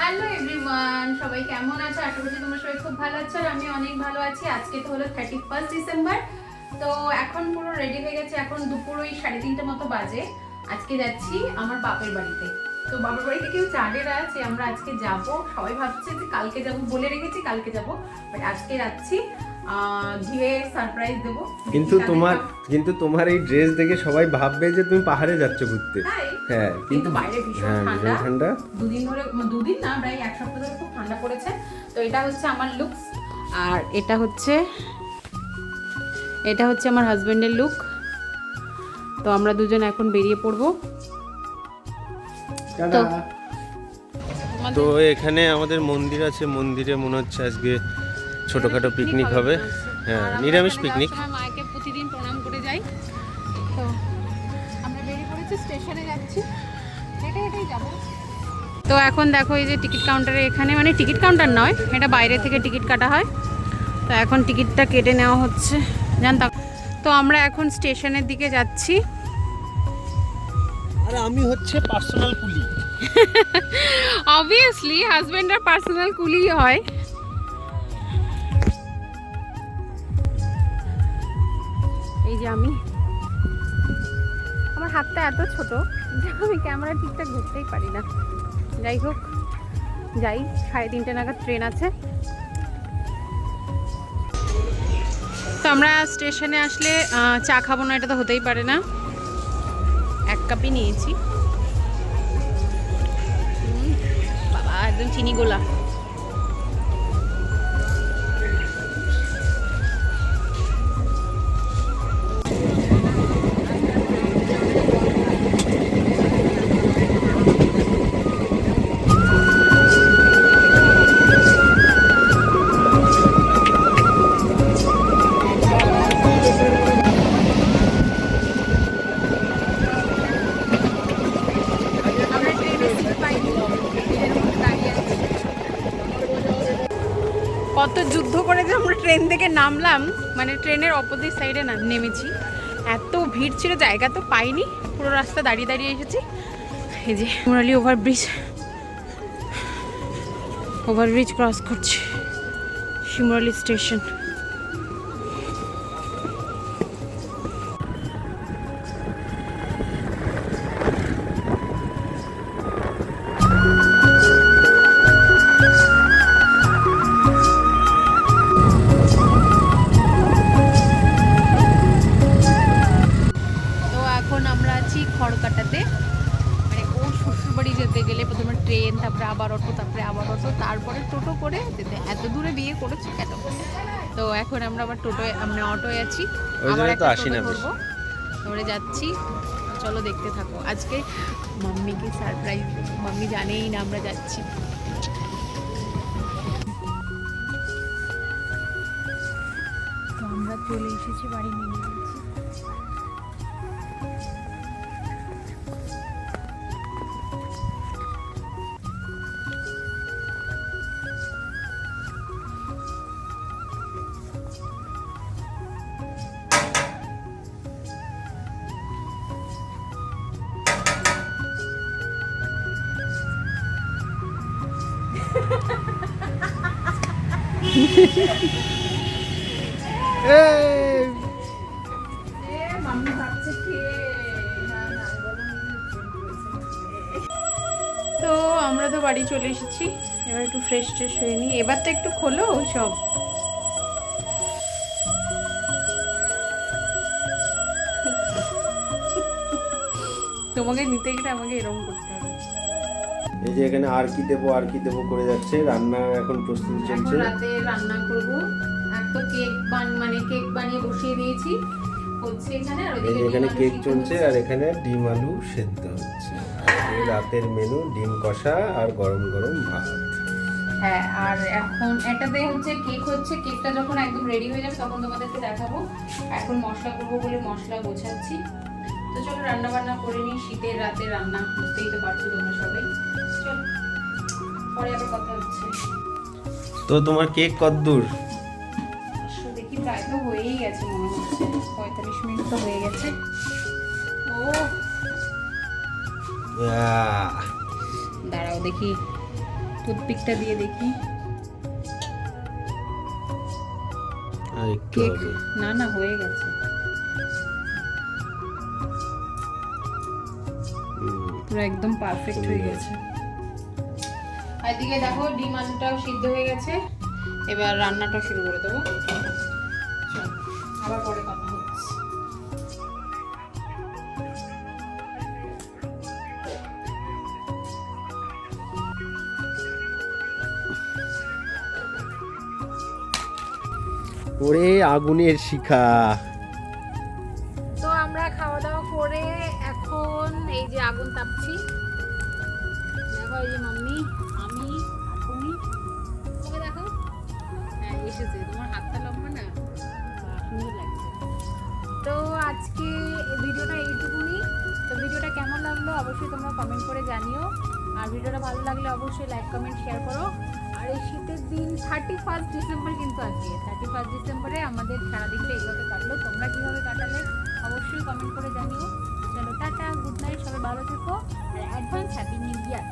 Hello everyone সবাই কেমন আছো? আশা করছি তোমরা সবাই খুব ভালো আছো আর আমি অনেক ভালো আছি। আজকে তো হলো থার্টি ফার্স্ট ডিসেম্বর তো এখন পুরো রেডি হয়ে গেছে। এখন দুপুর ওই সাড়ে তিনটে মতো বাজে। আজকে যাচ্ছি আমার বাপের বাড়িতে। তো বাপের বাড়িতে কেউ না যে আমরা আজকে যাব। সবাই ভাবছে যে কালকে যাব বলে রেখেছি কালকে যাব। বাট আজকে যাচ্ছি গিয়ে সারপ্রাইজ দেবো। কিন্তু তোমার কিন্তু তোমার এই ড্রেস দেখে সবাই ভাববে যে তুমি পাহাড়ে যাচ্ছ ঘুরতে। তাই হ্যাঁ কিন্তু বাইরে ভীষণ হ্যাঁ ঠান্ডা। ঠান্ডা। দুদিন ধরে মানে দুদিন না প্রায় এক সপ্তাহ ধরে খুব ঠান্ডা পড়েছে। তো এটা হচ্ছে আমার লুকস আর এটা হচ্ছে এটা হচ্ছে আমার হাজবেন্ডের লুক তো আমরা দুজন এখন বেরিয়ে পড়ব। তো তো এখানে আমাদের মন্দির আছে মন্দিরে মনে হচ্ছে আজকে ছোটখাটো পিকনিক হবে। হ্যাঁ নিরামিষ পিকনিক মাকে এখন দেখো এই যে টিকিট কাউন্টারে এখানে মানে টিকিট কাউন্টার নয় এটা বাইরে থেকে টিকিট কাটা হয়। তো এখন টিকিটটা কেটে নেওয়া হচ্ছে জানতাম তো আমরা এখন স্টেশনের দিকে যাচ্ছি। আর আমি হচ্ছে পার্সোনাল কুলি। অবভিয়াসলি হাজব্যান্ড আর পার্সোনাল কুলি হয়। এই যে আমি। আমার হাতটা এত ছোট যে আমি ক্যামেরা ঠিকঠাক ধরতেই পারি না। যাই হোক, যাই, সাড়ে তিনটে নাগাদ ট্রেন আছে। তো আমরা স্টেশনে আসলে চা খাব না, এটা তো হতেই পারে না। এক কাপই নিয়েছি। বাবা, একদম চিনি গোলা। কত যুদ্ধ করে যে আমরা ট্রেন থেকে নামলাম মানে ট্রেনের অপোজিট সাইডে নেমেছি। এত ভিড় ছিল, জায়গা তো পাইনি, পুরো রাস্তা দাঁড়িয়ে দাঁড়িয়ে এসেছি। এই যে মুরালি ওভারব্রিজ ওভারব্রিজ ক্রস করছি, শিমরালি স্টেশন। শ্বশুরবাড়ি যেতে গেলে প্রথমে ট্রেন তারপরে আবার অটো তারপরে আবার অটো তারপরে টোটো করে যেতে। এত দূরে বিয়ে করেছি কেন? তো এখন আমরা আবার টোটোয় আমরা অটোয় আছি। আবার একটা টোটো যাচ্ছি। চলো দেখতে থাকো। আজকে মাম্মিকে সারপ্রাইজ মাম্মি জানেই না আমরা যাচ্ছি। তো আমরা চলে এসেছি বাড়ি নিয়ে তো আমরা তো বাড়ি চলে এসেছি। এবার একটু ফ্রেশ ট্রেশ হয়ে নিই। এবার তো একটু খোলো সব। তোমাকে নিতে গেলে আমাকে এরকম করতে এই যে এখানে আর কি দেবো আর কি দেবো করে যাচ্ছে। রান্না এখন প্রস্তুতি চলছে। রাতে রান্না করব। এক তো কেক বান মানে কেক বানিয়ে বসিয়ে দিয়েছি। হচ্ছে এখানে আর ওদিকে এখানে কেক চলছে আর এখানে ডিম আলু সেদ্ধ হচ্ছে। আর রাতের মেনু ডিম কষা আর গরম গরম ভাত। হ্যাঁ আর এখন এটাতে হচ্ছে কেক হচ্ছে কেকটা যখন একদম রেডি হয়ে যাবে তখন তোমাদেরকে দেখাবো। এখন মশলা করব বলে মশলা গোছাচ্ছি। তো চলো রান্না বান্না করে নিই শীতের রাতে রান্না বুঝতেই তো পারছ তোমরা সবাই। পরে আবার কথা হচ্ছে। তো তোমার কেক কদ্দূর আসলে দেখি প্রায় তো হয়েই গেছে মনে হচ্ছে। পঁয়তাল্লিশ মিনিট তো হয়ে গেছে। ও। দাঁড়াও দেখি টুথপিকটা দিয়ে দেখি। আর কেক না না হয়ে গেছে। পুরো একদম পারফেক্ট হয়ে গেছে। এদিকে দেখো ডিম আলুটাও সিদ্ধ হয়ে গেছে। এবার রান্নাটা শুরু করে দেবো। আবার পরে কথা হচ্ছে ওরে আগুনের শিখা। তো আমরা খাওয়া দাওয়া করে এখন এই যে আগুন তাপছি। দেখো এই যে মাম্মি। এসেছে। তোমার হাতটা লম্বা না? সুন্দর লাগছে। তো আজকে ভিডিওটা এইটুকুনি। তো ভিডিওটা কেমন লাগল অবশ্যই তোমরা কমেন্ট করে জানিও। আর ভিডিওটা ভালো লাগলে অবশ্যই লাইক কমেন্ট শেয়ার করো। আর এই শীতের দিন থার্টি ফার্স্ট ডিসেম্বর কিন্তু আজকে। থার্টি ফার্স্ট ডিসেম্বরে আমাদের সারাদিনটা এইভাবে কাটলো। তোমরা কীভাবে কাটালে অবশ্যই কমেন্ট করে জানিও। চলো টাটা গুড নাইট সবাই ভালো থেকো। আর অ্যাডভান্স হ্যাপি নিউ ইয়ার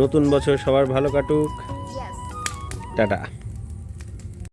নতুন বছর সবার ভালো কাটুক। টাটা।